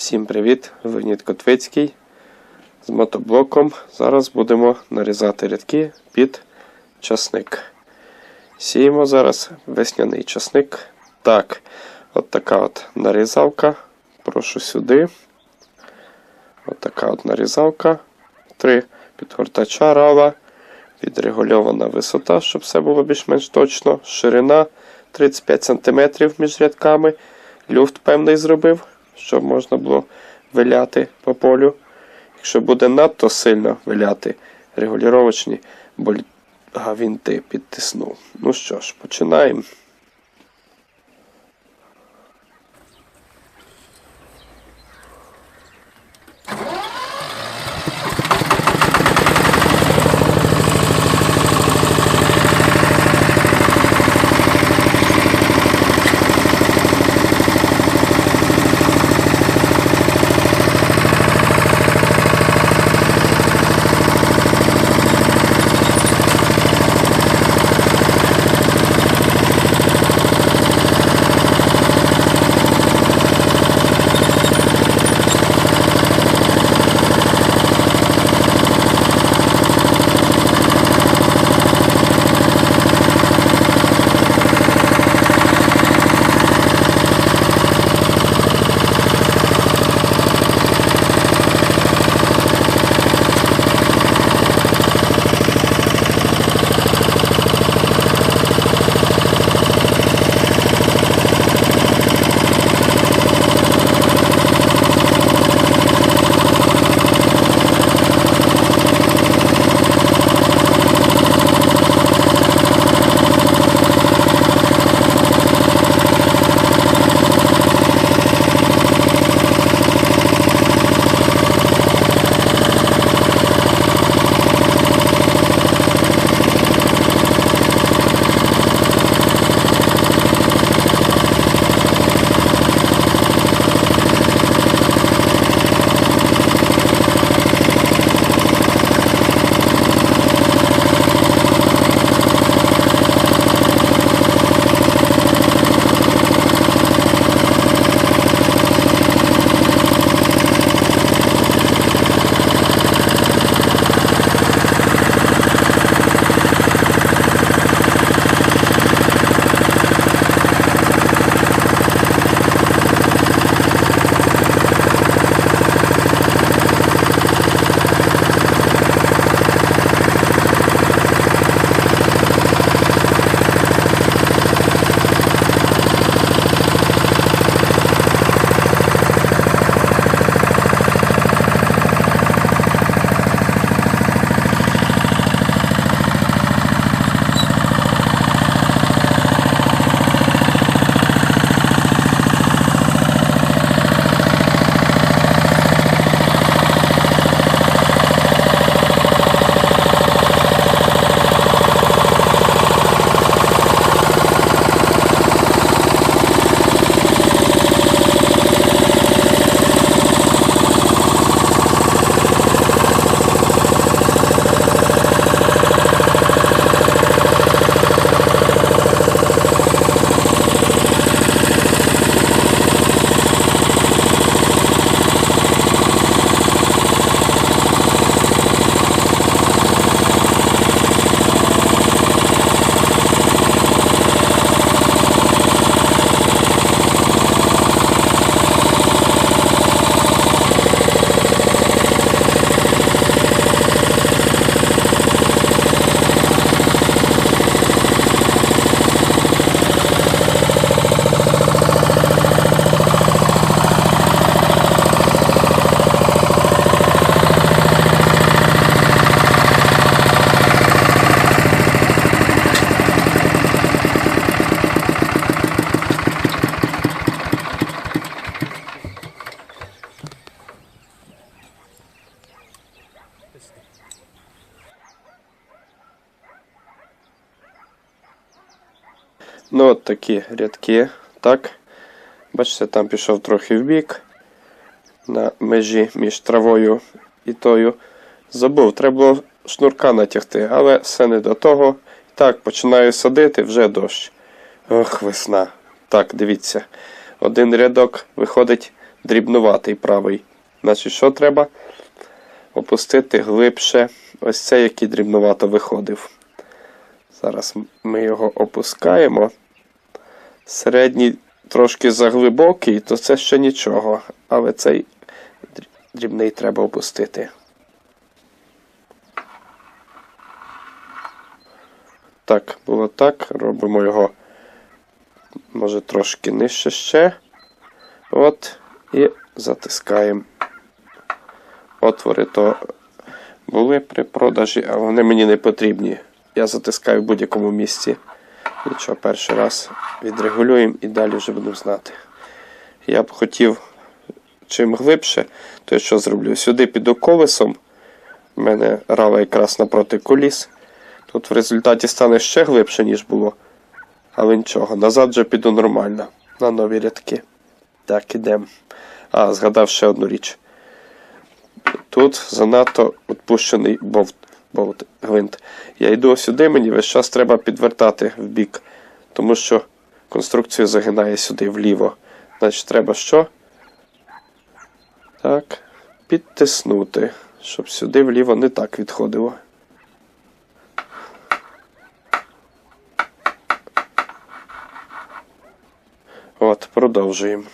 Всім привіт! Леонід Котвицький з мотоблоком. Зараз будемо нарізати рядки під часник. Сіємо зараз весняний часник. Так, от така от нарізавка. Прошу сюди. От така от нарізавка. Три підгортача рава. Відрегульована висота, щоб все було більш-менш точно. Ширина 35 см між рядками. Люфт певний зробив, щоб можна було виляти по полю. Якщо буде надто сильно виляти, регулювачні гвинти підтиснув. Ну що ж, починаємо. Ну, от такі рядки. Так. Бачите, там пішов трохи в бік. На межі між травою і тою. Забув, треба було шнурка натягти, але все не до того. Так, починаю садити, вже дощ. Ох, весна. Так, дивіться. Один рядок виходить дрібнуватий правий. Значить, що треба? Опустити глибше ось цей, який дрібнувато виходив. Зараз ми його опускаємо. Середній трошки заглибокий, то це ще нічого. Але цей дрібний треба опустити. Так, було так. Робимо його, може, трошки нижче ще. От. І затискаємо. Отвори то були при продажі, але вони мені не потрібні. Я затискаю в будь-якому місці. Нічого, перший раз відрегулюємо і далі вже будемо знати. Я б хотів чим глибше, то я що зроблю? Сюди піду колесом. У мене рава якраз напроти коліс. Тут в результаті стане ще глибше, ніж було. Але нічого, назад вже піду нормально. На нові рядки. Так, ідемо. А, згадав ще одну річ. Тут занадто відпущений бовт, бовт, гвинт. Я йду сюди, мені весь час треба підвертати в бік, тому що конструкцію загинає сюди вліво. Значить, треба що? Так, підтиснути, щоб сюди вліво не так відходило. От, продовжуємо.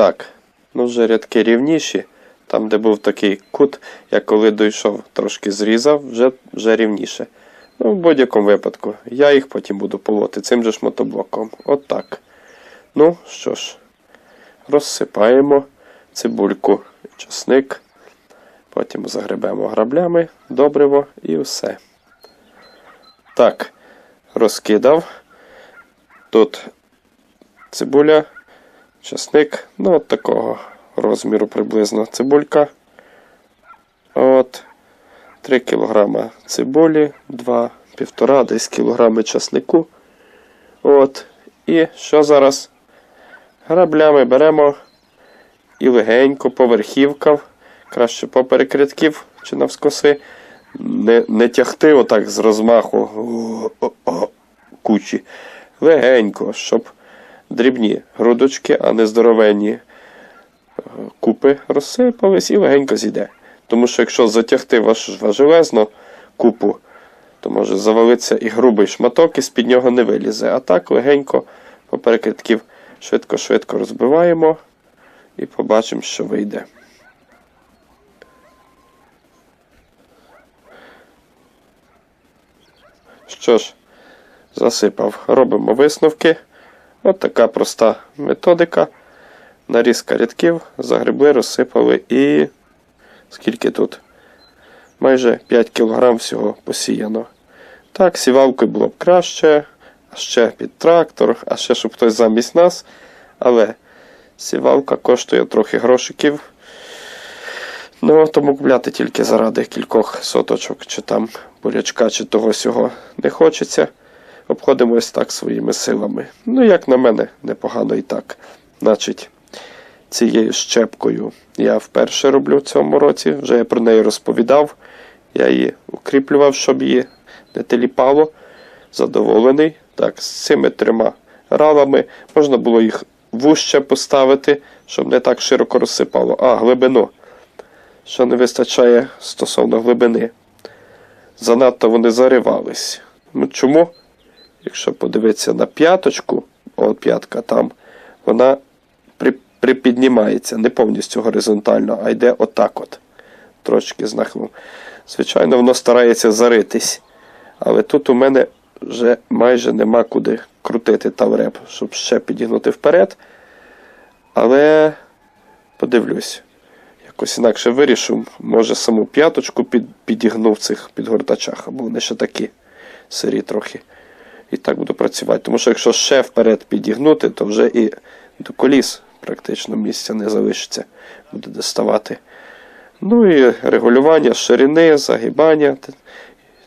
Так, ну вже рядки рівніші. Там, де був такий кут, я коли дійшов, трошки зрізав, вже, вже рівніше. Ну, в будь-якому випадку. Я їх потім буду полоти цим же ж мотоблоком. От так. Ну, що ж, розсипаємо цибульку, часник. Потім загребемо граблями, добриво і все. Так, розкидав. Тут цибуля, часник. Ну, от такого розміру приблизно цибулька. От. 3 кг цибулі, 2, 1,5 десь кілограми часнику. От. І що зараз? Граблями беремо і легенько по верхівках, краще поперек рядків чи навскоси. Не, не тягти отак з розмаху кучі. Легенько, щоб дрібні грудочки, а не здоровенні е, купи розсипались і легенько зійде. Тому що якщо затягти важ, важелезно купу, то може завалитися і грубий шматок, і з-під нього не вилізе. А так легенько поперек рядків швидко-швидко розбиваємо і побачимо, що вийде. Що ж, засипав. Робимо висновки. От така проста методика. Нарізка рядків, загребли, розсипали і скільки тут? Майже 5 кг всього посіяно. Так, сівалкою було б краще, а ще під трактор, а ще щоб хтось замість нас. Але сівалка коштує трохи грошиків. Ну, тому купляти тільки заради кількох соточок, чи там бурячка, чи того сього не хочеться. Обходимось так своїми силами. Ну, як на мене, непогано і так. Значить, цією щепкою я вперше роблю в цьому році. Вже я про неї розповідав. Я її укріплював, щоб її не теліпало. Задоволений. Так, з цими трьома ралами можна було їх вужче поставити, щоб не так широко розсипало. А, глибину. Що не вистачає стосовно глибини. Занадто вони заривались. Ну, чому? Якщо подивитися на п'яточку, от п'ятка там, вона при, припіднімається не повністю горизонтально, а йде отак от. Трошки з нахилом. Звичайно, воно старається заритись. Але тут у мене вже майже нема куди крутити тавреп, щоб ще підігнути вперед. Але подивлюсь, якось інакше вирішу. Може саму п'яточку під, підігну цих підгортачах, або вони ще такі сирі трохи. І так буду працювати. Тому що якщо ще вперед підігнути, то вже і до коліс практично місця не залишиться, буде доставати. Ну і регулювання ширини, загибання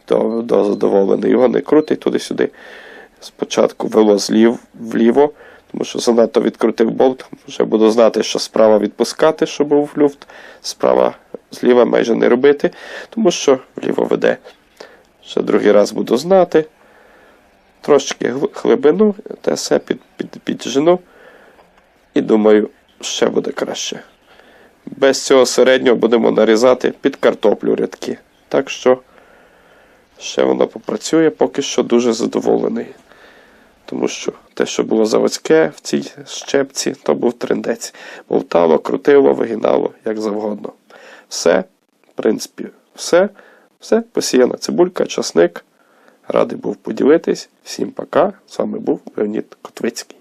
до, до задоволений. Його не крутить туди-сюди. Спочатку вело злів вліво, тому що занадто відкрутив болт. Вже буду знати, що справа відпускати, щоб був люфт, справа зліва майже не робити, тому що вліво веде. Ще другий раз буду знати. Трошки гл- глибину, те все під, під, піджену. І думаю, ще буде краще. Без цього середнього будемо нарізати під картоплю рядки. Так що ще воно попрацює, поки що дуже задоволений. Тому що те, що було заводське в цій щепці, то був трендець. Болтало, крутило, вигинало, як завгодно. Все, в принципі, все, все, посіяна цибулька, часник. Радий був поділитись. Всім пока. З вами був Леонід Котвицький.